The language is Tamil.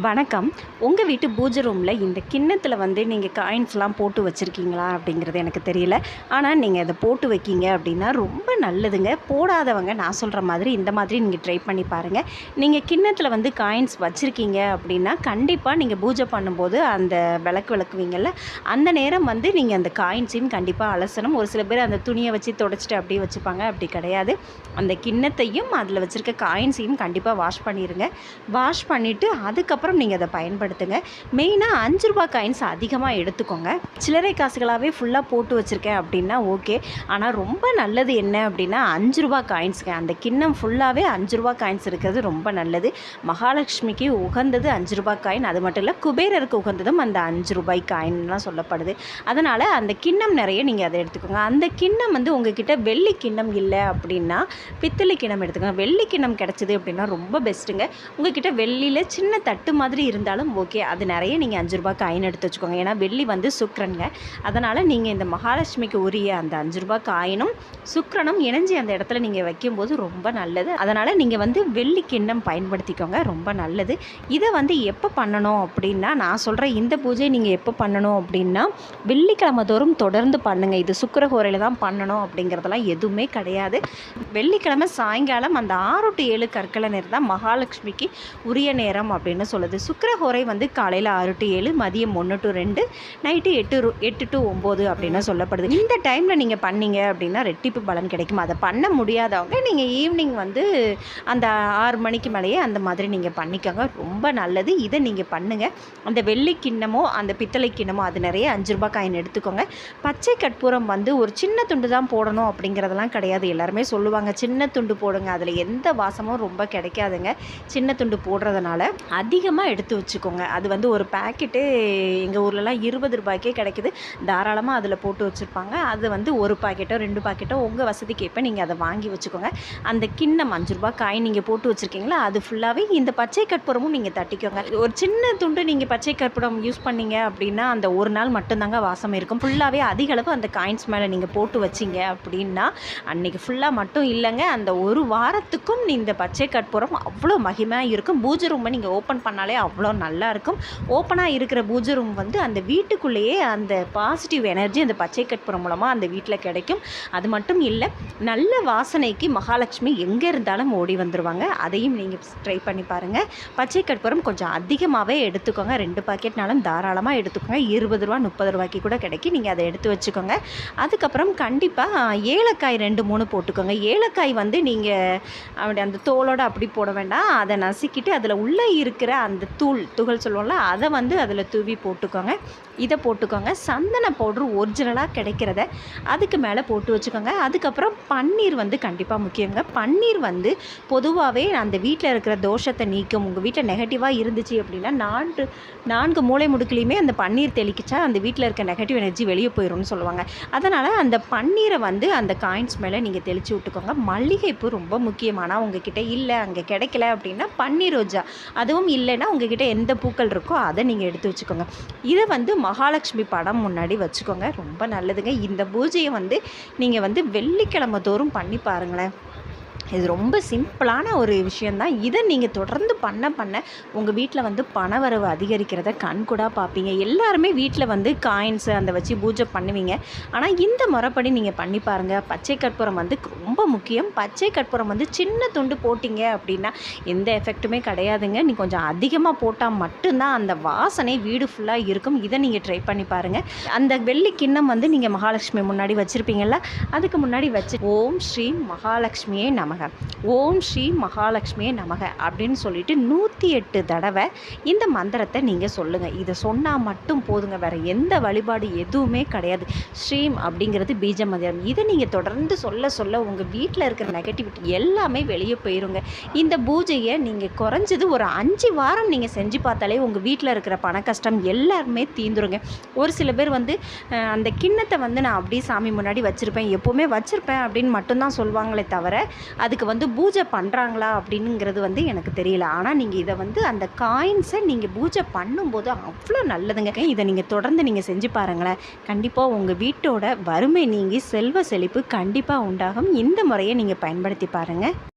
வணக்கம். உங்கள் வீட்டு பூஜை ரூமில் இந்த கிண்ணத்தில் வந்து நீங்கள் காயின்ஸ்லாம் போட்டு வச்சுருக்கீங்களா அப்படிங்கிறது எனக்கு தெரியல. ஆனால் நீங்கள் அதை போட்டு வைக்கீங்க அப்படின்னா ரொம்ப நல்லதுங்க. போடாதவங்க நான் சொல்கிற மாதிரி இந்த மாதிரி நீங்கள் ட்ரை பண்ணி பாருங்கள் நீங்கள் கிண்ணத்தில் வந்து காயின்ஸ் வச்சுருக்கீங்க அப்படின்னா கண்டிப்பாக நீங்கள் பூஜை பண்ணும்போது அந்த விளக்கு விளக்குவீங்கள்ல அந்த நேரம் வந்து நீங்கள் அந்த காயின்ஸையும் கண்டிப்பாக அலசணும். ஒரு சில பேர் அந்த துணியை வச்சு தொடச்சிட்டு அப்படியே வச்சுப்பாங்க. அப்படி கிடையாது. அந்த கிண்ணத்தையும் அதில் வச்சுருக்க காயின்ஸையும் கண்டிப்பாக வாஷ் பண்ணிடுங்க வாஷ் பண்ணிவிட்டு அதுக்கப்புறம் அப்புறம் நீங்கள் அதை பயன்படுத்துங்க. மெயினாக அஞ்சு ரூபா காயின்ஸ் அதிகமாக எடுத்துக்கோங்க. சில்லறை காசுகளாகவே ஃபுல்லாக போட்டு வச்சுருக்கேன் அப்படின்னா ஓகே ஆனால் ரொம்ப நல்லது என்ன அப்படின்னா அஞ்சு ரூபா காயின்ஸுங்க அந்த கிண்ணம் ஃபுல்லாகவே அஞ்சு ரூபா காயின்ஸ் இருக்கிறது ரொம்ப நல்லது. மகாலட்சுமிக்கு உகந்தது அஞ்சு ரூபா காயின் அது மட்டும் இல்லை குபேரருக்கு உகந்ததும் அந்த அஞ்சு ரூபாய் காயின்லாம் சொல்லப்படுது. அதனால் அந்த கிண்ணம் நிறைய நீங்கள் அதை எடுத்துக்கோங்க. அந்த கிண்ணம் வந்து உங்ககிட்ட வெள்ளி கிண்ணம் இல்லை அப்படின்னா பித்தளை கிண்ணம் எடுத்துக்கோங்க. வெள்ளி கிண்ணம் கிடச்சிது அப்படின்னா ரொம்ப பெஸ்ட்டுங்க உங்ககிட்ட வெள்ளியில் சின்ன தட்டு மாதிரி இருந்தாலும் ஓகே அது நிறைய நீங்கள் அஞ்சு ரூபா காயின் எடுத்து வச்சுக்கோங்க. ஏன்னா வெள்ளி வந்து சுக்ரனுங்க அதனால் நீங்கள் இந்த மகாலட்சுமிக்கு உரிய அந்த அஞ்சு ரூபா காயினும் சுக்ரனும் இணைஞ்சி அந்த இடத்துல நீங்கள் வைக்கும்போது ரொம்ப நல்லது. அதனால் நீங்கள் வந்து வெள்ளி கிண்ணம் பயன்படுத்திக்கோங்க. ரொம்ப நல்லது. இதை வந்து எப்போ பண்ணணும் அப்படின்னா நான் சொல்கிற இந்த பூஜை நீங்கள் எப்போ பண்ணணும் அப்படின்னா வெள்ளிக்கிழமை தோறும் தொடர்ந்து பண்ணுங்கள் இது சுக்கரஹோரையில் தான் பண்ணணும் அப்படிங்கிறதெல்லாம் எதுவுமே கிடையாது. வெள்ளிக்கிழமை சாயங்காலம் அந்த ஆறு டு ஏழு கற்களை நேரம் தான் மகாலட்சுமிக்கு உரிய நேரம் அப்படின்னு உள்ளது. சுக்கரஹோரை வந்து காலையில் ஆறு டு ஏழு மதியம் ஒன்று டு ரெண்டு நைட்டு எட்டு எட்டு டு ஒம்பது அப்படின்னு சொல்லப்படுது. இந்த டைமில் நீங்கள் பண்ணீங்க அப்படின்னா ரெட்டிப்பு பலன் கிடைக்கும். அதை பண்ண முடியாதவங்க நீங்கள் ஈவினிங் வந்து அந்த ஆறு மணிக்கு மேலேயே அந்த மாதிரி நீங்கள் பண்ணிக்கோங்க. ரொம்ப நல்லது. இதை நீங்கள் பண்ணுங்கள் அந்த வெள்ளி கிண்ணமோ அந்த பித்தளை கிண்ணமோ அது நிறைய அஞ்சு ரூபாய் காயின் எடுத்துக்கோங்க. பச்சை கற்பூரம் வந்து ஒரு சின்ன துண்டு தான் போடணும் அப்படிங்கிறதெல்லாம் கிடையாது. எல்லாருமே சொல்லுவாங்க சின்ன துண்டு போடுங்க. அதில் எந்த வாசமும் ரொம்ப கிடைக்காதுங்க. சின்ன துண்டு போடுறதுனால அதிகமாக எடுத்து வச்சுக்கோங்க. அது வந்து ஒரு பேக்கெட்டு எங்கள் ஊர்லலாம் இருபது ரூபாய்க்கே கிடைக்குது. தாராளமாக அதில் போட்டு வச்சுருப்பாங்க. அது வந்து ஒரு பாக்கெட்டோ ரெண்டு பாக்கெட்டோ உங்கள் வசதிக்கு ஏற்ப நீங்கள் அதை வாங்கி வச்சுக்கோங்க. அந்த கிண்ணம் அஞ்சு ரூபாய் காய் நீங்கள் போட்டு வச்சுருக்கீங்களா அது ஃபுல்லாகவே இந்த பச்சை கற்பூரமும் நீங்கள் தட்டிக்கோங்க. ஒரு சின்ன துண்டு நீங்கள் பச்சை கற்பூரம் யூஸ் பண்ணீங்க அப்படின்னா அந்த ஒரு நாள் மட்டும்தாங்க வாசம் இருக்கும். ஃபுல்லாகவே அதிக அளவு அந்த காயின்ஸ் மேலே நீங்கள் போட்டு வச்சீங்க அப்படின்னா அன்னைக்கு ஃபுல்லாக மட்டும் இல்லைங்க. அந்த ஒரு வாரத்துக்கும் இந்த பச்சை கற்பூரம் அவ்வளோ மகிமையாக இருக்கும். பூஜை ரூமை நீங்கள் ஓப்பன் பண்ண பண்ணாலே அவ்வளோ நல்லாயிருக்கும் ஓப்பனாக இருக்கிற பூஜை ரூம் வந்து அந்த வீட்டுக்குள்ளேயே அந்த பாசிட்டிவ் எனர்ஜி அந்த பச்சை கற்பூரம் மூலமாக அந்த வீட்டில் கிடைக்கும். அது மட்டும் இல்லை நல்ல வாசனைக்கு மகாலட்சுமி எங்கே இருந்தாலும் ஓடி வந்துடுவாங்க அதையும் நீங்கள் ட்ரை பண்ணி பாருங்கள் பச்சை கற்பூரம் கொஞ்சம் அதிகமாகவே எடுத்துக்கோங்க. ரெண்டு பாக்கெட்னாலும் தாராளமாக எடுத்துக்கோங்க. இருபது ரூபா முப்பது ரூபாய்க்கு கூட கிடைக்கும். நீங்கள் அதை எடுத்து வச்சுக்கோங்க. அதுக்கப்புறம் கண்டிப்பாக ஏலக்காய் ரெண்டு மூணு போட்டுக்கோங்க. ஏலக்காய் வந்து நீங்கள் அப்படி அந்த தோலோடு அப்படி போட வேண்டாம். அதை நசுக்கிட்டு அதில் உள்ளே இருக்கிற அந்த தூள் துகள் சொல்லுவோம்ல அதை வந்து அதில் தூவி போட்டுக்கோங்க. இதை போட்டுக்கோங்க. சந்தன பவுட்ரு ஒரிஜினலாக கிடைக்கிறத அதுக்கு மேலே போட்டு வச்சுக்கோங்க. அதுக்கப்புறம் பன்னீர் வந்து கண்டிப்பாக முக்கியங்க. பன்னீர் வந்து பொதுவாகவே அந்த வீட்டில் இருக்கிற தோஷத்தை நீக்கும். உங்கள் வீட்டில் நெகட்டிவாக இருந்துச்சு அப்படின்னா நான்கு நான்கு மூளை முடுக்குலையுமே அந்த பன்னீர் தெளிக்கிச்சா அந்த வீட்டில் இருக்க நெகட்டிவ் எனர்ஜி வெளியே போயிடும்னு சொல்லுவாங்க. அதனால் அந்த பன்னீரை வந்து அந்த காயின்ஸ் மேலே நீங்கள் தெளித்து விட்டுக்கோங்க. மல்லிகைப்பூ ரொம்ப முக்கியமான உங்ககிட்ட இல்லை அங்கே கிடைக்கல அப்படின்னா பன்னீர் ரோஜா. அதுவும் இல்லை இல்லைன்னா உங்ககிட்ட எந்த பூக்கள் இருக்கோ அதை நீங்கள் எடுத்து வச்சுக்கோங்க. இதை வந்து மகாலட்சுமி படம் முன்னாடி வச்சுக்கோங்க. ரொம்ப நல்லதுங்க. இந்த பூஜையை வந்து நீங்கள் வந்து வெள்ளிக்கிழமை தோறும் பண்ணி பாருங்களேன். இது ரொம்ப சிம்பிளான ஒரு விஷயந்தான் இதை நீங்கள் தொடர்ந்து பண்ண பண்ண உங்கள் வீட்டில் வந்து பணவரவு அதிகரிக்கிறத கண்கூடாக பார்ப்பீங்க எல்லாருமே வீட்டில் வந்து காயின்ஸு அந்த வச்சு பூஜை பண்ணுவீங்க. ஆனால் இந்த முறைப்படி நீங்கள் பண்ணி பாருங்கள் பச்சை கற்பூரம் வந்து ரொம்ப முக்கியம். பச்சை கற்பூரம் வந்து சின்ன துண்டு போட்டிங்க அப்படின்னா எந்த எஃபெக்ட்டுமே கிடையாதுங்க. நீ கொஞ்சம் அதிகமாக போட்டால் மட்டும்தான் அந்த வாசனை வீடு ஃபுல்லாக இருக்கும். இதை நீங்கள் ட்ரை பண்ணி பாருங்கள் அந்த வெள்ளி கிண்ணம் வந்து நீங்கள் மகாலட்சுமி முன்னாடி வச்சுருப்பீங்கள்ல அதுக்கு முன்னாடி வச்சு ஓம் ஸ்ரீ மகாலட்சுமியே நமக ஓம் ஸ்ரீ மகாலட்சுமியே நமக அப்படின்னு சொல்லிட்டு நூற்றி எட்டு தடவை இந்த மந்திரத்தை நீங்கள் சொல்லுங்கள் இதை சொன்னால் மட்டும் போதுங்க. வேறு எந்த வழிபாடு எதுவுமே கிடையாது. ஸ்ரீம் அப்படிங்கிறது பீஜ மந்திரம். இதை நீங்கள் தொடர்ந்து சொல்ல சொல்ல உங்கள் வீட்டில் இருக்கிற நெகட்டிவிட்டி எல்லாமே வெளியே போயிருங்க. இந்த பூஜையை நீங்கள் குறைஞ்சது ஒரு அஞ்சு வாரம் நீங்கள் செஞ்சு பார்த்தாலே உங்கள் வீட்டில் இருக்கிற பண கஷ்டம் எல்லாருமே தீந்துருங்க. ஒரு சில பேர் வந்து அந்த கிண்ணத்தை வந்து நான் அப்படியே சாமி முன்னாடி வச்சுருப்பேன். எப்போவுமே வச்சுருப்பேன் அப்படின்னு மட்டும்தான் சொல்லுவாங்களே தவிர அதுக்கு வந்து பூஜை பண்ணுறாங்களா அப்படின்னுங்கிறது வந்து எனக்கு தெரியல. ஆனால் நீங்கள் இதை வந்து அந்த காயின்ஸை நீங்கள் பூஜை பண்ணும்போது அவ்வளோ நல்லதுங்க. இதை நீங்கள் தொடர்ந்து நீங்கள் செஞ்சு பாருங்களேன். கண்டிப்பாக உங்கள் வீட்டோட வறுமை நீங்கி செல்வ செழிப்பு கண்டிப்பாக உண்டாகும். இந்த முறையை நீங்கள் பயன்படுத்தி பாருங்கள்